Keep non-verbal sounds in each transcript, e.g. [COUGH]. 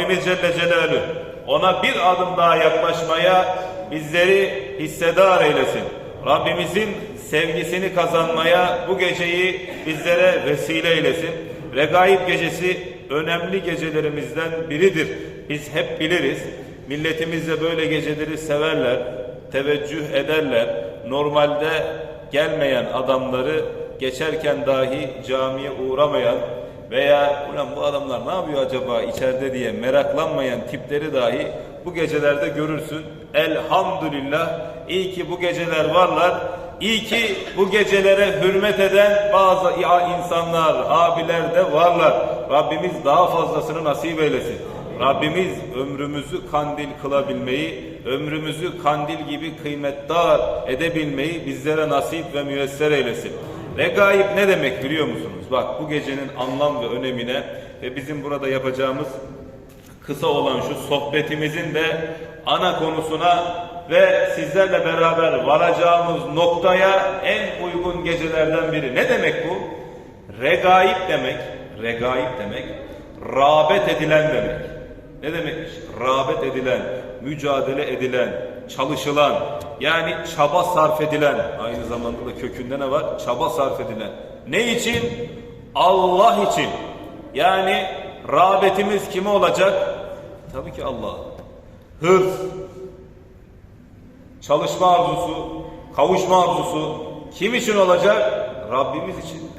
Rabbimiz Celle Celaluhu ona bir adım daha yaklaşmaya bizleri hissedar eylesin. Rabbimizin sevgisini kazanmaya bu geceyi bizlere vesile eylesin. Regaib gecesi önemli gecelerimizden biridir. Biz hep biliriz. Milletimiz de böyle geceleri severler, teveccüh ederler. Normalde gelmeyen adamları geçerken dahi camiye uğramayan veya ulan bu adamlar ne yapıyor acaba içeride diye meraklanmayan tipleri dahi bu gecelerde görürsün. Elhamdülillah iyi ki bu geceler varlar. İyi ki bu gecelere hürmet eden bazı insanlar, abiler de varlar. Rabbimiz daha fazlasını nasip eylesin. Rabbimiz ömrümüzü kandil kılabilmeyi, ömrümüzü kandil gibi kıymetdar edebilmeyi bizlere nasip ve müyesser eylesin. Regaib ne demek biliyor musunuz? Bak bu gecenin anlam ve önemine ve bizim burada yapacağımız kısa olan şu sohbetimizin de ana konusuna ve sizlerle beraber varacağımız noktaya en uygun gecelerden biri. Ne demek bu? Regaib demek, regaib demek, rağbet edilen demek. Ne demekmiş? Rağbet edilen, mücadele edilen, çalışılan, yani çaba sarf edilen, aynı zamanda da kökünde ne var? Çaba sarf edilen. Ne için? Allah için. Yani rağbetimiz kime olacak? Tabii ki Allah. Hırs, çalışma arzusu, kavuşma arzusu kim için olacak? Rabbimiz için.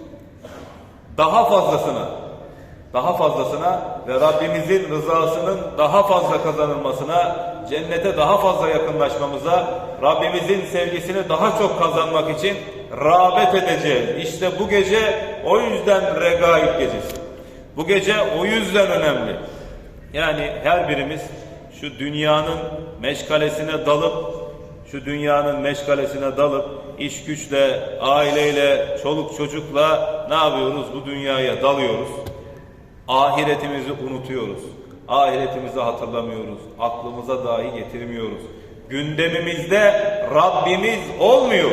Daha fazlasına, daha fazlasına ve Rabbimizin rızasının daha fazla kazanılmasına, cennete daha fazla yakınlaşmamıza, Rabbimizin sevgisini daha çok kazanmak için rağbet edeceğiz. İşte bu gece o yüzden regaib gecesi. Bu gece o yüzden önemli. Yani her birimiz şu dünyanın meşgalesine dalıp şu dünyanın meşgalesine dalıp iş güçle, aileyle, çoluk çocukla ne yapıyoruz? Bu dünyaya dalıyoruz. Ahiretimizi unutuyoruz. Ahiretimizi hatırlamıyoruz. Aklımıza dahi getirmiyoruz. Gündemimizde Rabbimiz olmuyor.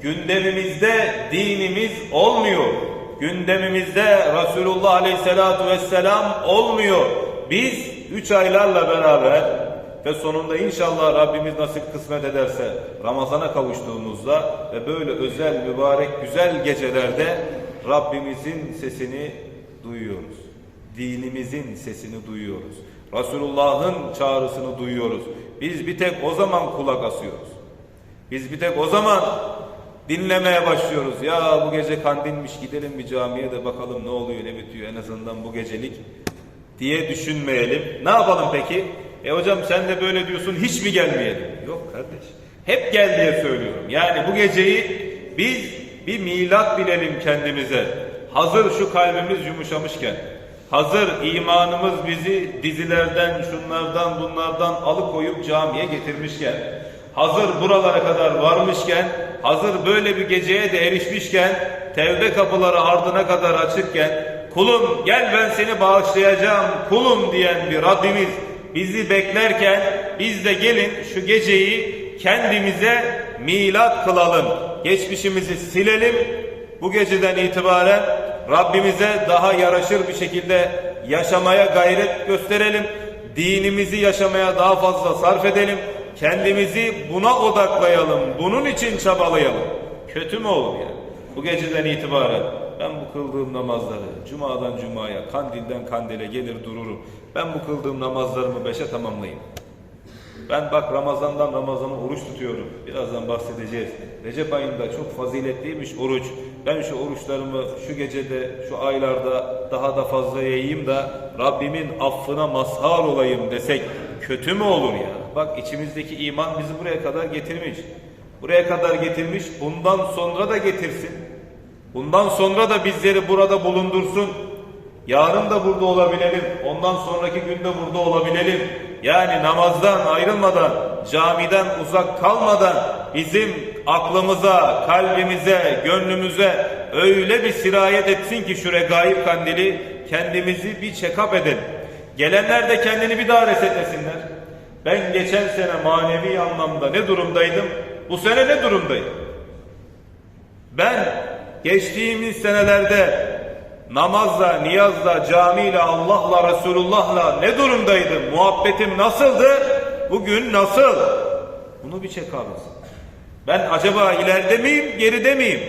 Gündemimizde dinimiz olmuyor. Gündemimizde Resulullah Aleyhisselatü Vesselam olmuyor. Biz üç aylarla beraber ve sonunda inşallah Rabbimiz nasip kısmet ederse Ramazan'a kavuştuğumuzda ve böyle özel, mübarek, güzel gecelerde Rabbimizin sesini duyuyoruz. Dinimizin sesini duyuyoruz. Resulullah'ın çağrısını duyuyoruz. Biz bir tek o zaman kulak asıyoruz. Biz bir tek o zaman dinlemeye başlıyoruz. Ya bu gece kandilmiş gidelim bir camiye de bakalım ne oluyor ne bitiyor en azından bu gecelik diye düşünmeyelim. Ne yapalım peki? E hocam sen de böyle diyorsun hiç mi gelmeyelim? Yok kardeş. Hep gel diye söylüyorum. Yani bu geceyi biz bir milat bilelim kendimize. Hazır şu kalbimiz yumuşamışken, hazır imanımız bizi dizilerden, şunlardan, bunlardan alıkoyup camiye getirmişken, hazır buralara kadar varmışken, hazır böyle bir geceye de erişmişken, tevbe kapıları ardına kadar açıkken, kulum gel ben seni bağışlayacağım kulum diyen bir Rabbimiz bizi beklerken biz de gelin şu geceyi kendimize milat kılalım. Geçmişimizi silelim. Bu geceden itibaren Rabbimize daha yaraşır bir şekilde yaşamaya gayret gösterelim. Dinimizi yaşamaya daha fazla sarf edelim. Kendimizi buna odaklayalım. Bunun için çabalayalım. Kötü mü olur yani? Bu geceden itibaren ben bu kıldığım namazları cumadan cumaya, kandilden kandile gelir dururum. Ben bu kıldığım namazlarımı beşe tamamlayayım. Ben bak Ramazan'dan Ramazan'a oruç tutuyorum. Birazdan bahsedeceğiz. Recep ayında çok faziletliymiş oruç. Ben şu oruçlarımı şu gecede, şu aylarda daha da fazla yayayım da Rabbimin affına mazhar olayım desek kötü mü olur ya? Bak içimizdeki iman bizi buraya kadar getirmiş. Buraya kadar getirmiş. Bundan sonra da getirsin. Bundan sonra da bizleri burada bulundursun. Yarın da burada olabilelim. Ondan sonraki günde burada olabilelim. Yani namazdan ayrılmadan, camiden uzak kalmadan bizim aklımıza, kalbimize, gönlümüze öyle bir sirayet etsin ki şu regaib kandili kendimizi bir check-up edelim. Gelenler de kendini bir daha resetlesinler. Ben geçen sene manevi anlamda ne durumdaydım? Bu sene ne durumdayım? Ben geçtiğimiz senelerde namazla, niyazla, camiyle, Allah'la, Resulullah'la ne durumdaydım? Muhabbetim nasıldı? Bugün nasıl? Bunu bir çek abi. Ben acaba ileride miyim, geride miyim?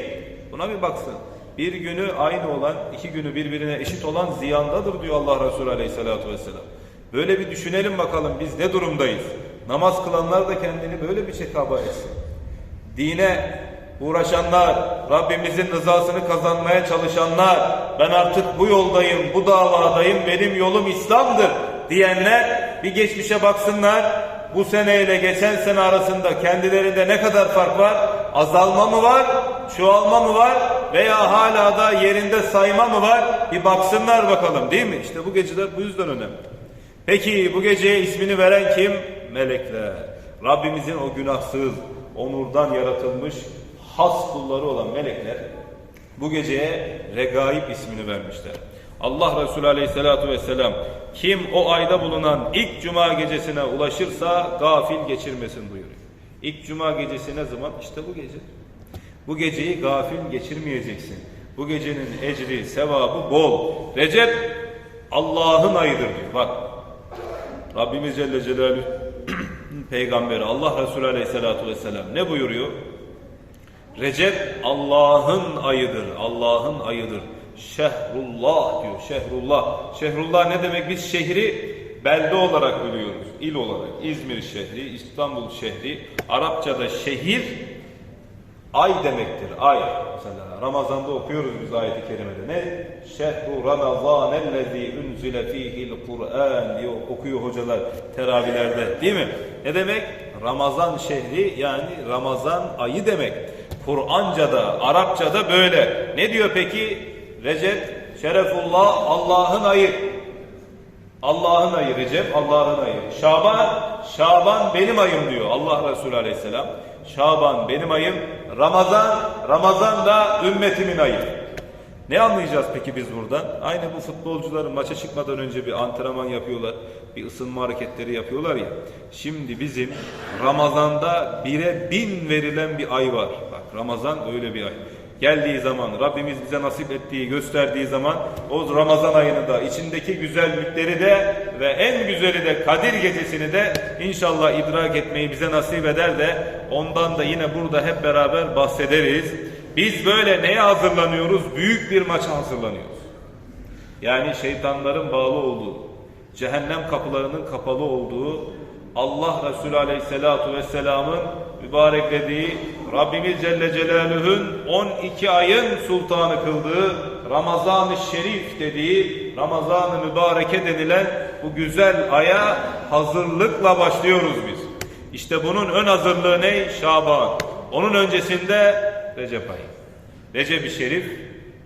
Buna bir baksın. Bir günü aynı olan, iki günü birbirine eşit olan ziyandadır diyor Allah Resulü Aleyhisselatü Vesselam. Böyle bir düşünelim bakalım biz ne durumdayız? Namaz kılanlar da kendini böyle bir çekaba etsin. Dine uğraşanlar, Rabbimizin rızasını kazanmaya çalışanlar, ben artık bu yoldayım, bu davadayım, benim yolum İslam'dır diyenler bir geçmişe baksınlar. Bu sene ile geçen sene arasında kendilerinde ne kadar fark var? Azalma mı var? Çoğalma mı var? Veya hala da yerinde sayma mı var? Bir baksınlar bakalım değil mi? İşte bu geceler bu yüzden önemli. Peki bu geceye ismini veren kim? Melekler. Rabbimizin o günahsız, onurdan yaratılmış has kulları olan melekler bu geceye regaib ismini vermişler. Allah Resulü Aleyhisselatü Vesselam kim o ayda bulunan ilk cuma gecesine ulaşırsa gafil geçirmesin buyuruyor. İlk cuma gecesi ne zaman? İşte bu gece. Bu geceyi gafil geçirmeyeceksin. Bu gecenin ecri, sevabı bol. Recep Allah'ın ayıdır diyor. Bak Rabbimiz Celle Celaluhu [CLEARS THROAT] peygamberi Allah Resulü Aleyhisselatü Vesselam ne buyuruyor? Recep Allah'ın ayıdır. Allah'ın ayıdır. Şehrullah diyor. Şehrullah. Şehrullah ne demek? Biz şehri belde olarak biliyoruz. İl olarak. İzmir şehri, İstanbul şehri. Arapçada şehir ay demektir. Ay. Mesela Ramazan'da okuyoruz biz ayeti kerimede. Ne? Şehru Ramazanellezî unzile fîhil Kur'an diye okuyor hocalar teravihlerde. Değil mi? Ne demek? Ramazan şehri yani Ramazan ayı demek. Kur'anca'da, Arapça'da böyle. Ne diyor peki? Recep, Şerefullah, Allah'ın ayı. Allah'ın ayı Recep, Allah'ın ayı. Şaban, Şaban benim ayım diyor Allah Resulü Aleyhisselam. Şaban benim ayım. Ramazan, Ramazan da ümmetimin ayı. Ne anlayacağız peki biz buradan? Aynı bu futbolcuların maça çıkmadan önce bir antrenman yapıyorlar. Bir ısınma hareketleri yapıyorlar ya. Şimdi bizim Ramazan'da bire bin verilen bir ay var. Bak Ramazan öyle bir ay. Geldiği zaman Rabbimiz bize nasip ettiği gösterdiği zaman o Ramazan ayını da içindeki güzellikleri de ve en güzeli de Kadir gecesini de inşallah idrak etmeyi bize nasip eder de ondan da yine burada hep beraber bahsederiz. Biz böyle neye hazırlanıyoruz? Büyük bir maça hazırlanıyoruz. Yani şeytanların bağlı olduğu, cehennem kapılarının kapalı olduğu, Allah Resulü Aleyhisselatu Vesselam'ın mübareklediği, Rabbimiz Celle Celaluhu'nun 12 ayın sultanı kıldığı, Ramazan-ı Şerif dediği, Ramazan-ı Mübareke denilen bu güzel aya hazırlıkla başlıyoruz biz. İşte bunun ön hazırlığı ne? Şaban. Onun öncesinde Recep ayı. Recep-i Şerif,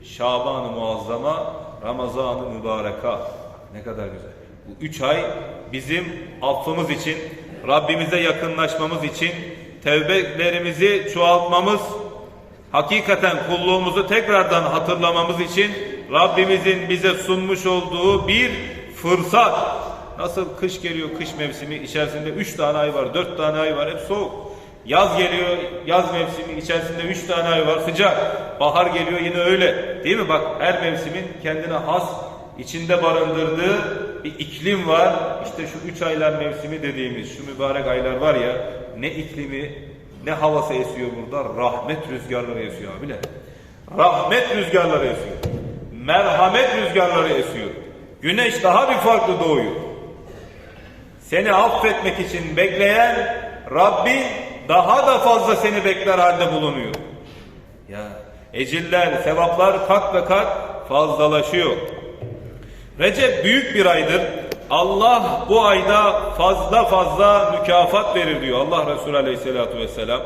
Şaban-ı Muazzama, Ramazan-ı Mübareka. Ne kadar güzel. Bu üç ay bizim affımız için, Rabbimize yakınlaşmamız için, tevbelerimizi çoğaltmamız, hakikaten kulluğumuzu tekrardan hatırlamamız için Rabbimizin bize sunmuş olduğu bir fırsat. Nasıl kış geliyor, kış mevsimi içerisinde üç tane ay var, dört tane ay var, hep soğuk. Yaz geliyor, yaz mevsimi içerisinde üç tane ay var, sıcak. Bahar geliyor yine öyle. Değil mi? Bak her mevsimin kendine has, içinde barındırdığı bir iklim var. İşte şu üç aylar mevsimi dediğimiz şu mübarek aylar var ya, ne iklimi, ne havası esiyor burada? Rahmet rüzgarları esiyor abiler. Rahmet rüzgarları esiyor. Merhamet rüzgarları esiyor. Güneş daha bir farklı doğuyor. Seni affetmek için bekleyen Rabbin daha da fazla seni bekler halde bulunuyor. Ya eciller, sevaplar kat ve kat fazlalaşıyor. Recep büyük bir aydır. Allah bu ayda fazla fazla mükafat verir diyor Allah Resulü Aleyhisselatü Vesselam.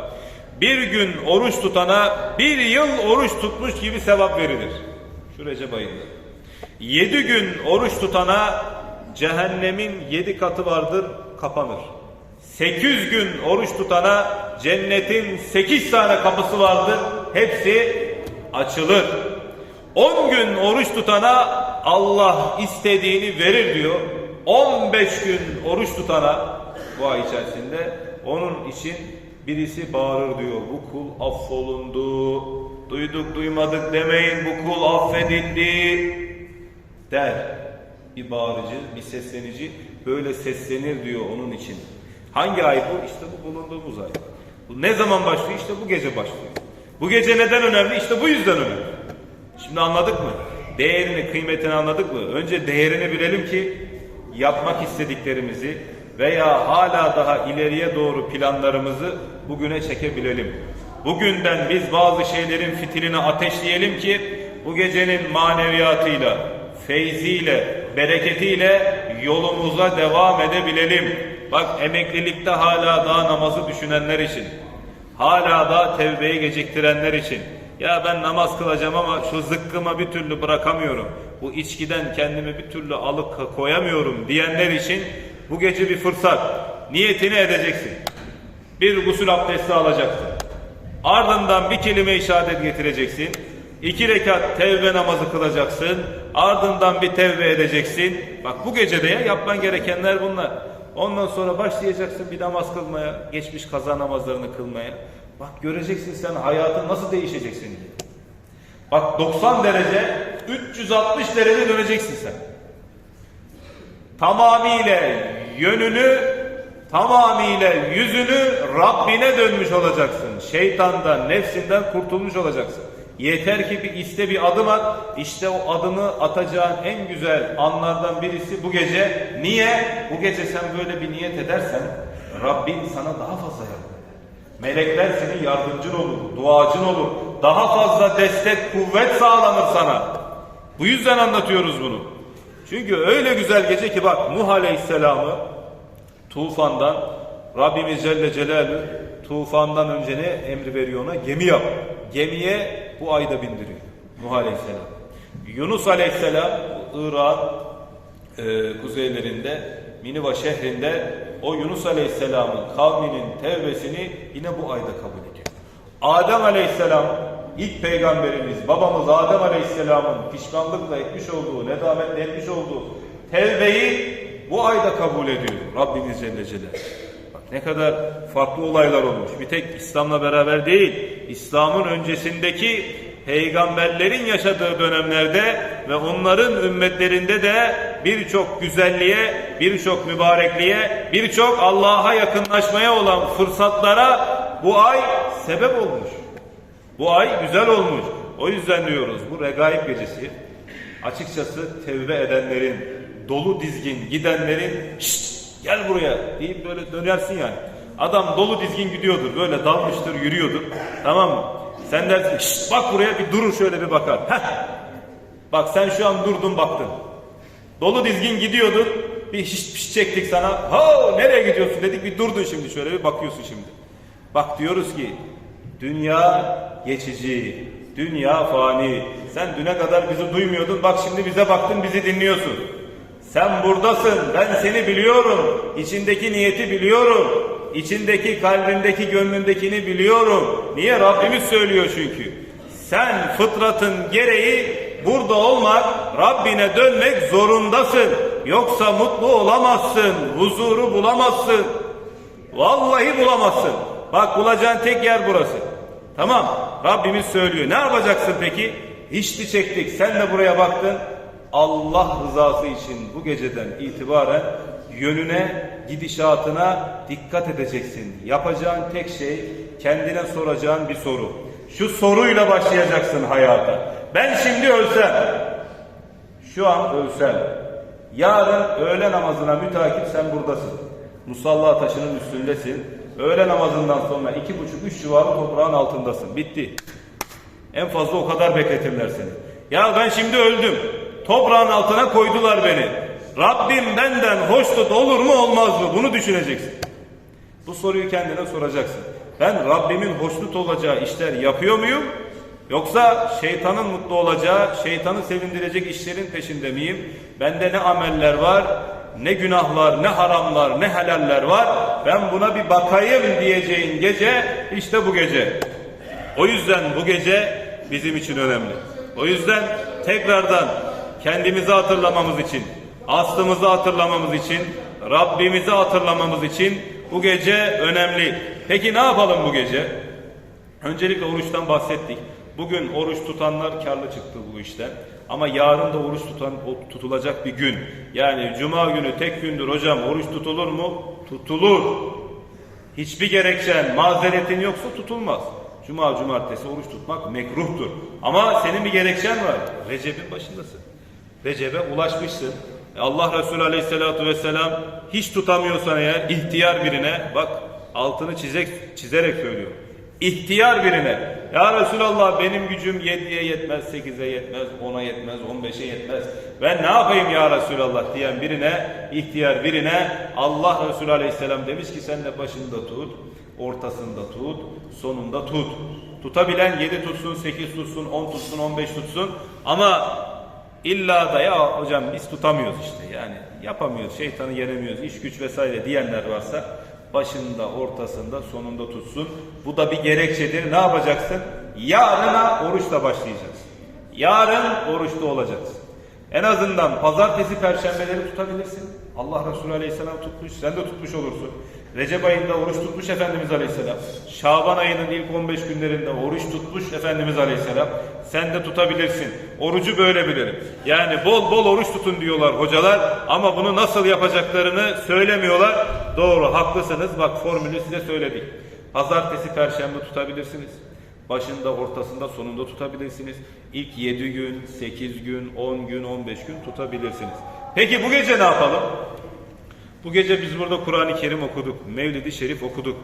Bir gün oruç tutana bir yıl oruç tutmuş gibi sevap verilir. Şu Recep ayında. Yedi gün oruç tutana cehennemin yedi katı vardır kapanır. Sekiz gün oruç tutana cennetin sekiz tane kapısı vardır. Hepsi açılır. On gün oruç tutana Allah istediğini verir diyor. 15 gün oruç tutana bu ay içerisinde onun için birisi bağırır diyor. Bu kul affolundu. duyduk duymadık demeyin bu kul affedildi der. Bir bağırıcı, bir seslenici böyle seslenir diyor onun için. Hangi ay bu? İşte bu bulunduğumuz ay. Bu ne zaman başlıyor? İşte bu gece başlıyor. Bu gece neden önemli? İşte bu yüzden önemli. Şimdi anladık mı? Değerini, kıymetini anladık mı? Önce değerini bilelim ki yapmak istediklerimizi veya hala daha ileriye doğru planlarımızı bugüne çekebilelim. Bugünden biz bazı şeylerin fitilini ateşleyelim ki bu gecenin maneviyatıyla, feyziyle, bereketiyle yolumuza devam edebilelim. Bak emeklilikte hala daha namazı düşünenler için, hala da tevbeyi geciktirenler için, ya ben namaz kılacağım ama şu zıkkıma bir türlü bırakamıyorum. Bu içkiden kendimi bir türlü alıp koyamıyorum diyenler için bu gece bir fırsat. Niyetini edeceksin. Bir gusül abdesti alacaksın. Ardından bir kelime-i şehadet getireceksin. İki rekat tevbe namazı kılacaksın. Ardından bir tevbe edeceksin. Bak bu gecede ya yapman gerekenler bunlar. Ondan sonra başlayacaksın bir namaz kılmaya. Geçmiş kaza namazlarını kılmaya. Bak göreceksin sen hayatın nasıl değişeceksin diye. Bak 90 derece 360 derece döneceksin sen. Tamamıyla yönünü tamamıyla yüzünü Rabbine dönmüş olacaksın. Şeytandan, nefsinden kurtulmuş olacaksın. Yeter ki bir iste bir adım at. İşte o adımı atacağın en güzel anlardan birisi bu gece. Niye? Bu gece sen böyle bir niyet edersen Rabbin sana daha fazla eder. Melekler senin yardımcın olur, duacın olur. Daha fazla destek, kuvvet sağlanır sana. Bu yüzden anlatıyoruz bunu. Çünkü öyle güzel gece ki bak Nuh Aleyhisselam'ı tufandan Rabbimiz Celle Celaluhu tufandan önce ne emri veriyor ona? Gemi yap. Gemiye bu ayda bindiriyor. Nuh Aleyhisselam. Yunus Aleyhisselam Irak'ın e, kuzeylerinde Miniva şehrinde o Yunus Aleyhisselam'ın kavminin tevbesini yine bu ayda kabul ediyor. Adem Aleyhisselam ilk peygamberimiz babamız Adem Aleyhisselam'ın pişmanlıkla etmiş olduğu, nedametle etmiş olduğu tevbeyi bu ayda kabul ediyor Rabbimiz Celle Celaluhu. Ne kadar farklı olaylar olmuş. Bir tek İslam'la beraber değil, İslam'ın öncesindeki peygamberlerin yaşadığı dönemlerde ve onların ümmetlerinde de birçok güzelliğe, birçok mübarekliğe, birçok Allah'a yakınlaşmaya olan fırsatlara bu ay sebep olmuş. Bu ay güzel olmuş. O yüzden diyoruz bu regaib gecesi açıkçası tevbe edenlerin, dolu dizgin gidenlerin şşt gel buraya deyip böyle dönersin yani. Adam dolu dizgin gidiyordur böyle dalmıştır yürüyordur tamam mı? Sen dersin şşt bak buraya bir durur şöyle bir bakar. Heh. Bak sen şu an durdun baktın. Dolu dizgin gidiyordun. Bir şişt piş çektik sana. Ha nereye gidiyorsun dedik bir durdun şimdi şöyle bir bakıyorsun şimdi. Bak diyoruz ki dünya geçici, dünya fani. Sen düne kadar bizi duymuyordun. Bak şimdi bize baktın bizi dinliyorsun. Sen buradasın. Ben seni biliyorum. İçindeki niyeti biliyorum. İçindeki kalbindeki gönlündekini biliyorum. Niye? Rabbimiz söylüyor çünkü. Sen fıtratın gereği burada olmak, Rabbine dönmek zorundasın. Yoksa mutlu olamazsın, huzuru bulamazsın. Vallahi bulamazsın. Bak bulacağın tek yer burası. Tamam, Rabbimiz söylüyor. Ne yapacaksın peki? İşti çektik, sen de buraya baktın. Allah rızası için bu geceden itibaren yönüne, gidişatına dikkat edeceksin. Yapacağın tek şey kendine soracağın bir soru. Şu soruyla başlayacaksın hayata. Ben şimdi ölsem, şu an ölsem, yarın öğle namazına mütakip sen buradasın. Musalla taşının üstündesin. Öğle namazından sonra iki buçuk üç civarı toprağın altındasın. Bitti. En fazla o kadar bekletirler seni. Ya ben şimdi öldüm. Toprağın altına koydular beni. Rabbim benden hoşnut olur mu olmaz mı? Bunu düşüneceksin. Bu soruyu kendine soracaksın. Ben Rabbimin hoşnut olacağı işler yapıyor muyum? Yoksa şeytanın mutlu olacağı, şeytanı sevindirecek işlerin peşinde miyim? Bende ne ameller var, ne günahlar, ne haramlar, ne helaller var. Ben buna bir bakayım diyeceğin gece işte bu gece. O yüzden bu gece bizim için önemli. O yüzden tekrardan kendimizi hatırlamamız için, aslımızı hatırlamamız için, Rabbimizi hatırlamamız için bu gece önemli. Peki ne yapalım bu gece? Öncelikle oruçtan bahsettik. Bugün oruç tutanlar karlı çıktı bu işten. Ama yarın da oruç tutan tutulacak bir gün. Yani cuma günü tek gündür hocam oruç tutulur mu? Tutulur. Hiçbir gerekçen, mazeretin yoksa tutulmaz. Cuma, cumartesi oruç tutmak mekruhtur. Ama senin bir gerekçen var. Recep'in başındasın. Recep'e ulaşmışsın. E Allah Resulü Aleyhisselatü Vesselam hiç tutamıyorsan eğer ihtiyar birine bak altını çizek, çizerek söylüyor. İhtiyar birine ya Resulallah benim gücüm 7'ye yetmez, 8'e yetmez, 10'a yetmez, 15'e yetmez. Ben ne yapayım ya Resulallah diyen birine, ihtiyar birine Allah Resulü Aleyhisselam demiş ki sen de başında tut, ortasında tut, sonunda tut. Tutabilen 7 tutsun, 8 tutsun, 10 tutsun, 15 tutsun ama illa da ya hocam biz tutamıyoruz işte yani yapamıyoruz, şeytanı yenemiyoruz, iş güç vesaire diyenler varsa başında, ortasında, sonunda tutsun. Bu da bir gerekçedir. Ne yapacaksın? Yarına oruçla başlayacaksın. Yarın oruçta olacaksın. En azından pazartesi, perşembeleri tutabilirsin. Allah Resulü Aleyhisselam tutmuş, sen de tutmuş olursun. Recep ayında oruç tutmuş Efendimiz Aleyhisselam. Şaban ayının ilk 15 günlerinde oruç tutmuş Efendimiz Aleyhisselam. Sen de tutabilirsin. Orucu böyle bilirim. Yani bol bol oruç tutun diyorlar hocalar ama bunu nasıl yapacaklarını söylemiyorlar. Doğru, haklısınız. Bak formülü size söyledik. Pazartesi, perşembe tutabilirsiniz. Başında, ortasında, sonunda tutabilirsiniz. İlk 7 gün, 8 gün, 10 gün, 15 gün tutabilirsiniz. Peki bu gece ne yapalım? Bu gece biz burada Kur'an-ı Kerim okuduk, Mevlid-i Şerif okuduk.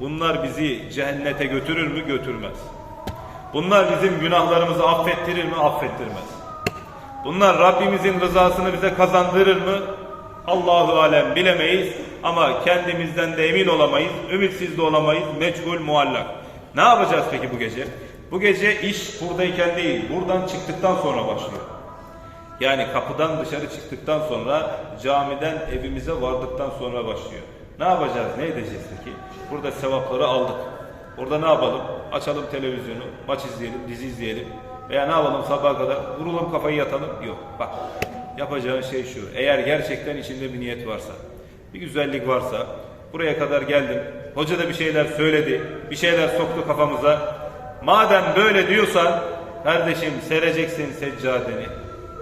Bunlar bizi cennete götürür mü? Götürmez. Bunlar bizim günahlarımızı affettirir mi? Affettirmez. Bunlar Rabbimizin rızasını bize kazandırır mı? Allahu alem bilemeyiz ama kendimizden de emin olamayız, ümitsiz de olamayız, meçhul muallak. Ne yapacağız peki bu gece? Bu gece iş buradayken değil, buradan çıktıktan sonra başlıyor. Yani kapıdan dışarı çıktıktan sonra camiden evimize vardıktan sonra başlıyor. Ne yapacağız? Ne edeceğiz peki? Burada sevapları aldık. Orada ne yapalım? Açalım televizyonu, maç izleyelim, dizi izleyelim. Veya ne yapalım sabaha kadar? Vuralım kafayı yatalım. Yok. Bak. Yapacağın şey şu. Eğer gerçekten içinde bir niyet varsa, bir güzellik varsa, buraya kadar geldim. Hoca da bir şeyler söyledi, bir şeyler soktu kafamıza. Madem böyle diyorsan, kardeşim sereceksin seccadeni.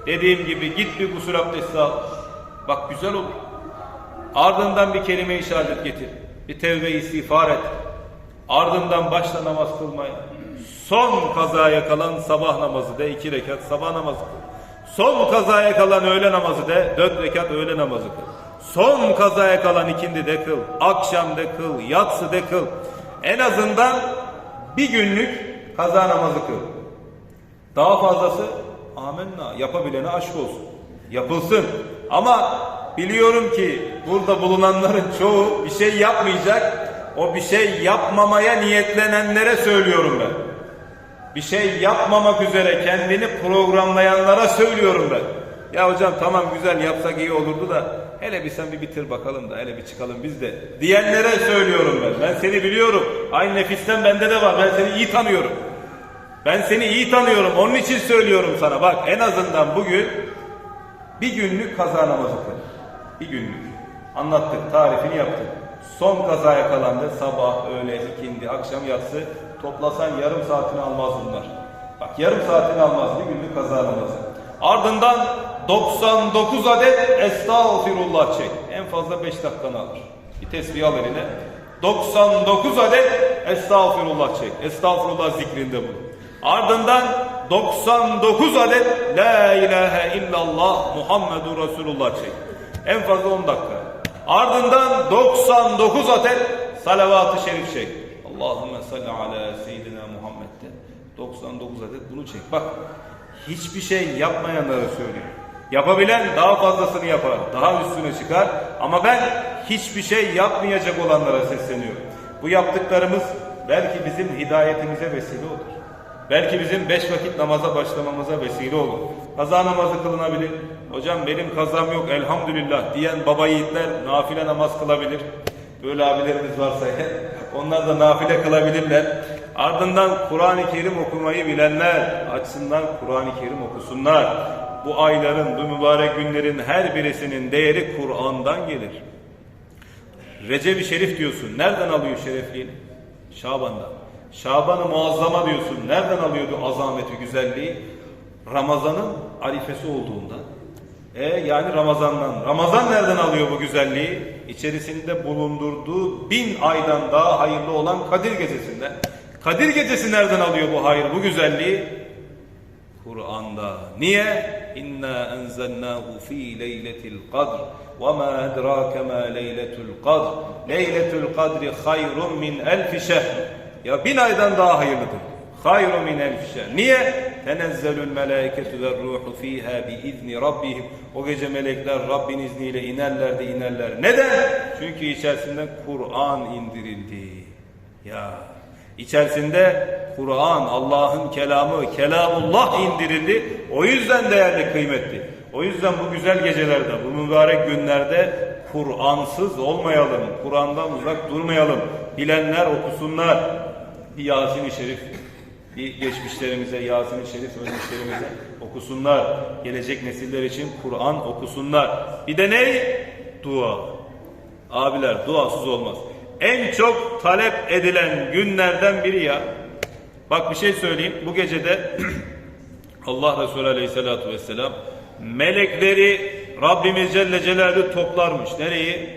Dediğim gibi git bir gusül abdesti al. Bak güzel olur. Ardından bir kelime-i şehadet getir. Bir tevbe istiğfar et. Ardından başla namaz kılmaya. Son kazaya kalan sabah namazı de iki rekat sabah namazı kıl. Son kazaya kalan öğle namazı de dört rekat öğle namazı kıl. Son kazaya kalan ikindi de kıl. Akşam de kıl. Yatsı de kıl. En azından bir günlük kaza namazı kıl. Daha fazlası amenna yapabilene aşk olsun. Yapılsın. Ama biliyorum ki burada bulunanların çoğu bir şey yapmayacak. O bir şey yapmamaya niyetlenenlere söylüyorum ben. Bir şey yapmamak üzere kendini programlayanlara söylüyorum ben. Ya hocam tamam güzel yapsak iyi olurdu da hele bir sen bir bitir bakalım da hele bir çıkalım biz de diyenlere söylüyorum ben. Ben seni biliyorum. Aynı nefisten bende de var. Ben seni iyi tanıyorum. Ben seni iyi tanıyorum. Onun için söylüyorum sana. Bak en azından bugün bir günlük kaza namazı kıl. Bir günlük. Anlattık, tarifini yaptık. Son kazaya kalandı. Sabah, öğle, ikindi, akşam yatsı. Toplasan yarım saatini almaz bunlar. Bak yarım saatini almaz bir günlük kaza namazı. Ardından 99 adet estağfirullah çek. En fazla 5 dakikanı alır. Bir tesbih al eline. 99 adet estağfirullah çek. Estağfirullah zikrinde bulun. Ardından 99 adet La ilahe illallah Muhammedur Resulullah çek. En fazla 10 dakika. Ardından 99 adet salavat-ı şerif çek. Allahümme salli ala seyyidina Muhammed'de 99 adet bunu çek. Bak hiçbir şey yapmayanlara söylüyor. Yapabilen daha fazlasını yapar. Daha üstüne çıkar. Ama ben hiçbir şey yapmayacak olanlara sesleniyorum. Bu yaptıklarımız belki bizim hidayetimize vesile olur. Belki bizim beş vakit namaza başlamamıza vesile olur. Kaza namazı kılınabilir. Hocam benim kazam yok elhamdülillah diyen baba yiğitler nafile namaz kılabilir. Böyle abilerimiz varsa onlar da nafile kılabilirler. Ardından Kur'an-ı Kerim okumayı bilenler açsınlar Kur'an-ı Kerim okusunlar. Bu ayların, bu mübarek günlerin her birisinin değeri Kur'an'dan gelir. Recep-i Şerif diyorsun. Nereden alıyor şerefliğini? Şaban'dan. Şaban-ı Muazzama diyorsun. Nereden alıyordu azameti, güzelliği? Ramazan'ın arifesi olduğunda. E yani Ramazan'dan. Ramazan nereden alıyor bu güzelliği? İçerisinde bulundurduğu bin aydan daha hayırlı olan Kadir Gecesi'nden. Kadir Gecesi nereden alıyor bu hayır, bu güzelliği? Kur'an'da. Niye? İnna enzelnahu fi leyletil kadr ve ma edrake ma leyletul kadr. Leyletul kadri hayrun min elfi şehr. Ya bin aydan daha hayırlıdır. Hayrun min elfi şehr. Niye? Tenezzelül melâiketu ve ruhu fiha bi izni rabbihim. O gece melekler Rabbin izniyle inerler de inerler. Neden? Çünkü içerisinde Kur'an indirildi. Ya İçerisinde Kur'an, Allah'ın kelamı, kelamullah indirildi. O yüzden değerli, kıymetli. O yüzden bu güzel gecelerde, bu mübarek günlerde Kur'ansız olmayalım. Kur'an'dan uzak durmayalım. Bilenler okusunlar. Bir Yasin-i Şerif, bir geçmişlerimize, Yasin-i Şerif ölmüşlerimize okusunlar. Gelecek nesiller için Kur'an okusunlar. Bir de ne? Dua. Abiler duasız olmaz. En çok talep edilen günlerden biri ya. Bak bir şey söyleyeyim. Bu gecede [CLEARS THROAT] Allah Resulü Aleyhisselatü Vesselam melekleri Rabbimiz Celle Celaluhu toplarmış. Nereyi?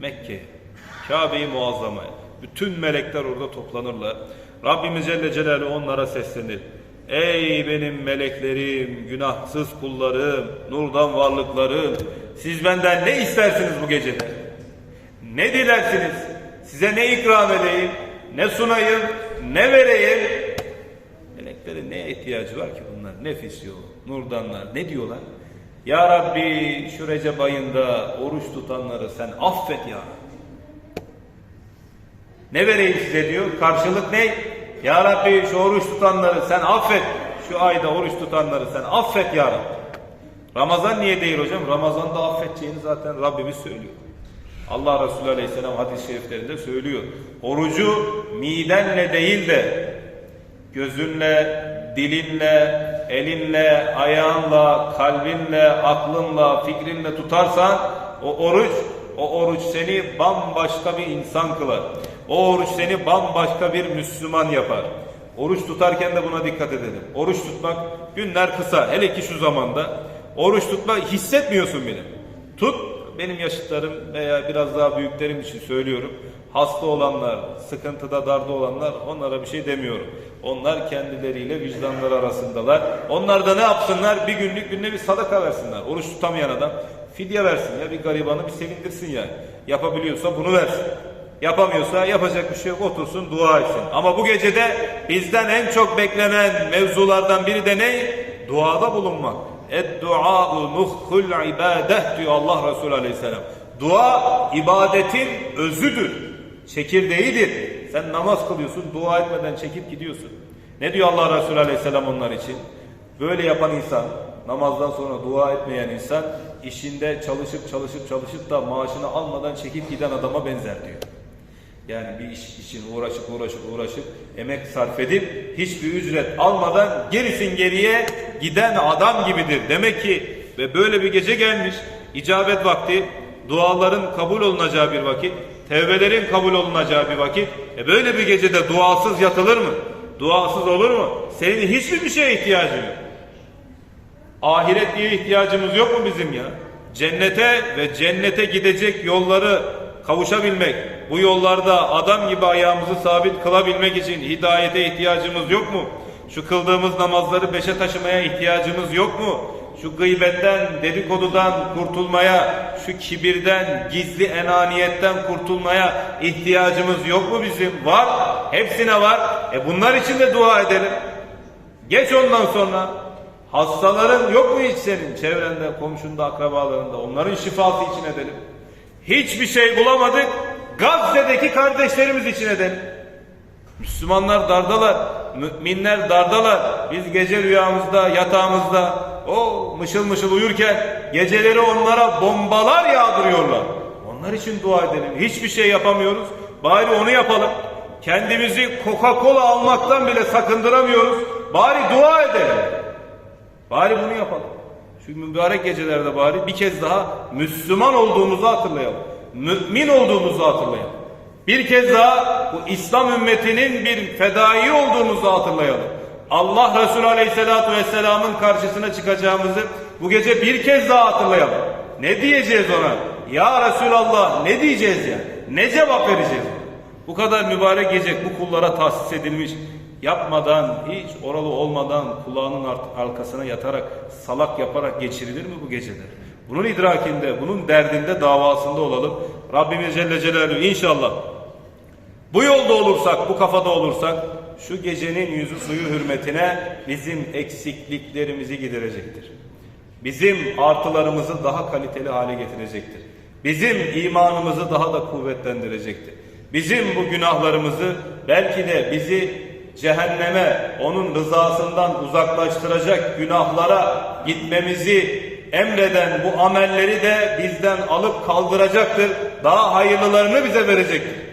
Mekke. Kabe-i Muazzama'ya. Bütün melekler orada toplanırlar. Rabbimiz Celle Celaluhu onlara seslenir. Ey benim meleklerim, günahsız kullarım, nurdan varlıklarım. Siz benden ne istersiniz bu gecede? Ne dilersiniz? Size ne ikram edeyim? Ne sunayım? Ne vereyim? Meleklerin neye ihtiyacı var ki bunlar? Nefis yolu, nurdanlar. Ne diyorlar? Ya Rabbi şu Recep ayında oruç tutanları sen affet ya. Ne vereyim size diyor? Karşılık ne? Ya Rabbi şu oruç tutanları sen affet. Şu ayda oruç tutanları sen affet ya Rabbi. Ramazan niye değil hocam? Ramazan'da affedeceğini zaten Rabbimiz söylüyor. Allah Resulü Aleyhisselam hadis-i şeriflerinde söylüyor. Orucu midenle değil de gözünle, dilinle, elinle, ayağınla, kalbinle, aklınla, fikrinle tutarsan o oruç, o oruç seni bambaşka bir insan kılar. O oruç seni bambaşka bir Müslüman yapar. Oruç tutarken de buna dikkat edelim. Oruç tutmak günler kısa. Hele ki şu zamanda oruç tutmak hissetmiyorsun bile. Tut benim yaşıtlarım veya biraz daha büyüklerim için söylüyorum. Hasta olanlar, sıkıntıda darda olanlar onlara bir şey demiyorum. Onlar kendileriyle vicdanları arasındalar. Onlar da ne yapsınlar? Bir günlük günde bir sadaka versinler. Oruç tutamayan adam fidye versin ya bir garibanı bir sevindirsin yani. Yapabiliyorsa bunu versin. Yapamıyorsa yapacak bir şey yok otursun dua etsin. Ama bu gecede bizden en çok beklenen mevzulardan biri de ne? Duada bulunmak. Ed-dua'u muhkul ibadeh diyor Allah Resulü Aleyhisselam. Dua ibadetin özüdür. Çekirdeğidir. Sen namaz kılıyorsun, dua etmeden çekip gidiyorsun. Ne diyor Allah Resulü Aleyhisselam onlar için? Böyle yapan insan, namazdan sonra dua etmeyen insan, işinde çalışıp çalışıp çalışıp da maaşını almadan çekip giden adama benzer diyor. Yani bir iş için uğraşıp uğraşıp uğraşıp emek sarf edip hiçbir ücret almadan gerisin geriye giden adam gibidir. Demek ki ve böyle bir gece gelmiş icabet vakti duaların kabul olunacağı bir vakit tevbelerin kabul olunacağı bir vakit e böyle bir gecede duasız yatılır mı? Duasız olur mu? Senin hiçbir bir şeye ihtiyacın yok. Ahiret diye ihtiyacımız yok mu bizim ya? Cennete ve cennete gidecek yolları kavuşabilmek, bu yollarda adam gibi ayağımızı sabit kılabilmek için hidayete ihtiyacımız yok mu? Şu kıldığımız namazları beşe taşımaya ihtiyacımız yok mu? Şu gıybetten, dedikodudan kurtulmaya, şu kibirden, gizli enaniyetten kurtulmaya ihtiyacımız yok mu bizim? Var. Hepsine var. E bunlar için de dua edelim. Geç ondan sonra. Hastaların yok mu hiç senin çevrende, komşunda, akrabalarında? Onların şifası için edelim. Hiçbir şey bulamadık. Gazze'deki kardeşlerimiz için edelim. Müslümanlar dardalar, müminler dardalar. Biz gece rüyamızda, yatağımızda o mışıl mışıl uyurken geceleri onlara bombalar yağdırıyorlar. Onlar için dua edelim. Hiçbir şey yapamıyoruz. Bari onu yapalım. Kendimizi Coca-Cola almaktan bile sakındıramıyoruz. Bari dua edelim. Bari bunu yapalım. Şu mübarek gecelerde bari bir kez daha Müslüman olduğumuzu hatırlayalım. Mümin olduğumuzu hatırlayalım. Bir kez daha bu İslam ümmetinin bir fedai olduğumuzu hatırlayalım. Allah Resulü Aleyhisselatü Vesselam'ın karşısına çıkacağımızı bu gece bir kez daha hatırlayalım. Ne diyeceğiz ona? Ya Resulallah ne diyeceğiz ya? Ne cevap vereceğiz? Bu kadar mübarek gece bu kullara tahsis edilmiş. Yapmadan, hiç oralı olmadan kulağının arkasına yatarak, salak yaparak geçirilir mi bu geceler? Bunun idrakinde, bunun derdinde, davasında olalım. Rabbimiz Celle Celaluhu inşallah bu yolda olursak, bu kafada olursak şu gecenin yüzü suyu hürmetine bizim eksikliklerimizi giderecektir. Bizim artılarımızı daha kaliteli hale getirecektir. Bizim imanımızı daha da kuvvetlendirecektir. Bizim bu günahlarımızı belki de bizi cehenneme, onun rızasından uzaklaştıracak günahlara gitmemizi emreden bu amelleri de bizden alıp kaldıracaktır. Daha hayırlılarını bize verecektir.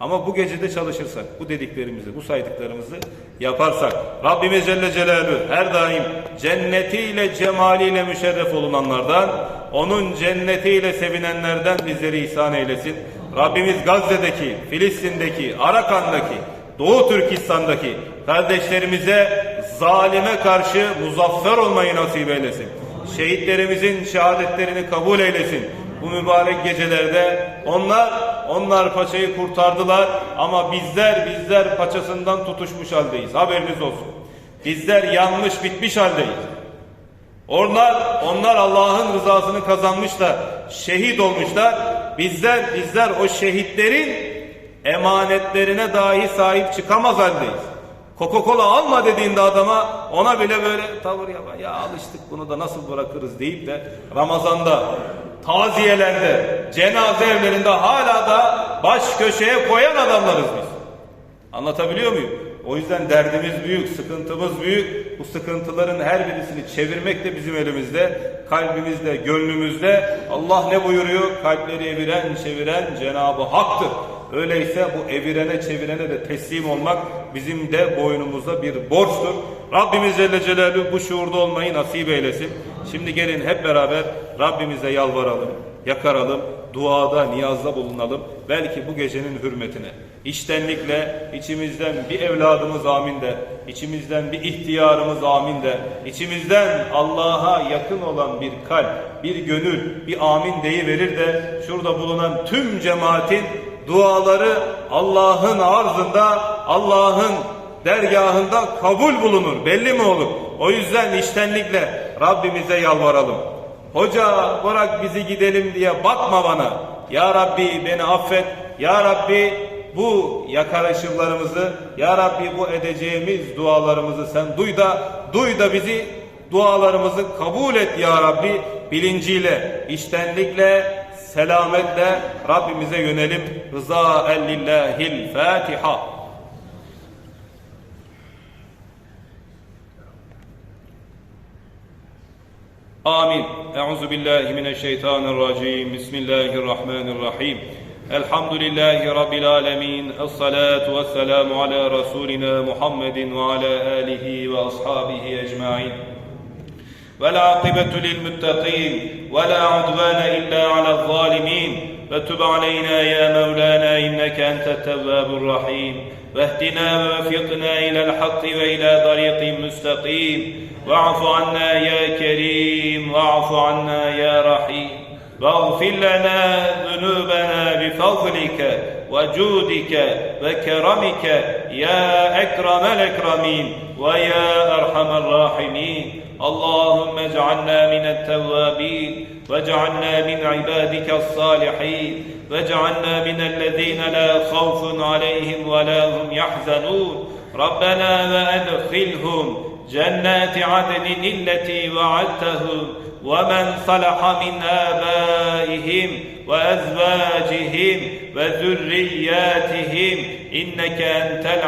Ama bu gecede çalışırsak, bu dediklerimizi, bu saydıklarımızı yaparsak, Rabbimiz Celle Celaluhu her daim cennetiyle, cemaliyle müşerref olunanlardan, onun cennetiyle sevinenlerden bizleri ihsan eylesin. Rabbimiz Gazze'deki, Filistin'deki, Arakan'daki, Doğu Türkistan'daki kardeşlerimize zalime karşı muzaffer olmayı nasip eylesin. Şehitlerimizin şehadetlerini kabul eylesin. Bu mübarek gecelerde onlar onlar paçayı kurtardılar ama bizler bizler paçasından tutuşmuş haldeyiz. Haberiniz olsun. Bizler yanmış bitmiş haldeyiz. Onlar onlar Allah'ın rızasını kazanmışlar, şehit olmuşlar. Bizler bizler o şehitlerin emanetlerine dahi sahip çıkamaz haldeyiz. Coca-Cola alma dediğinde adama ona bile böyle tavır yapar. Ya alıştık bunu da nasıl bırakırız deyip de Ramazan'da, taziyelerde, cenaze evlerinde hala da baş köşeye koyan adamlarız biz. Anlatabiliyor muyum? O yüzden derdimiz büyük, sıkıntımız büyük. Bu sıkıntıların her birisini çevirmek de bizim elimizde, kalbimizde, gönlümüzde. Allah ne buyuruyor? Kalpleri eviren, çeviren Cenab-ı Hak'tır. Öyleyse bu evirene çevirene de teslim olmak bizim de boynumuzda bir borçtur. Rabbimiz Celle Celaluhu bu şuurda olmayı nasip eylesin. Şimdi gelin hep beraber Rabbimize yalvaralım, yakaralım, duada, niyazda bulunalım. Belki bu gecenin hürmetine. İçtenlikle içimizden bir evladımız amin de, içimizden bir ihtiyarımız amin de, içimizden Allah'a yakın olan bir kalp, bir gönül, bir amin deyiverir de şurada bulunan tüm cemaatin duaları Allah'ın arzında, Allah'ın dergahında kabul bulunur. Belli mi olur? O yüzden içtenlikle Rabbimize yalvaralım. Hoca bırak bizi gidelim diye bakma bana. Ya Rabbi beni affet. Ya Rabbi bu yakarışımlarımızı, Ya Rabbi bu edeceğimiz dualarımızı sen duy da, duy da bizi dualarımızı kabul et Ya Rabbi bilinciyle, içtenlikle, selametle Rabbimize yönelip rıza ellillahil Fatiha. Amin. Euzu billahi mineşşeytanirracim. Bismillahirrahmanirrahim. Elhamdülillahi rabbil alamin. Essalatu vesselamu ala rasulina Muhammedin ve ala alihi ve ashabihi ecmaîn. والعاقبة للمتقين ولا عدوان إلا على الظالمين. فتب علينا يا مولانا إنك أنت التواب الرحيم. واهدنا ووفقنا إلى الحق وإلى طريق مستقيم. واعف عنا يا كريم واعف عنا يا رحيم. واغفر لنا ذنوبنا بفضلك وجودك وكرمك يا أكرم الأكرمين ويا أرحم الراحمين. اللهم اجعلنا من التوابين واجعلنا من عبادك الصالحين واجعلنا من الذين لا خوف عليهم ولا هم يحزنون. ربنا وأدخلهم جنات عدن التي وعدتهم ومن صلح من آبائهم وأزواجهم وذرياتهم إنك أنت العليم.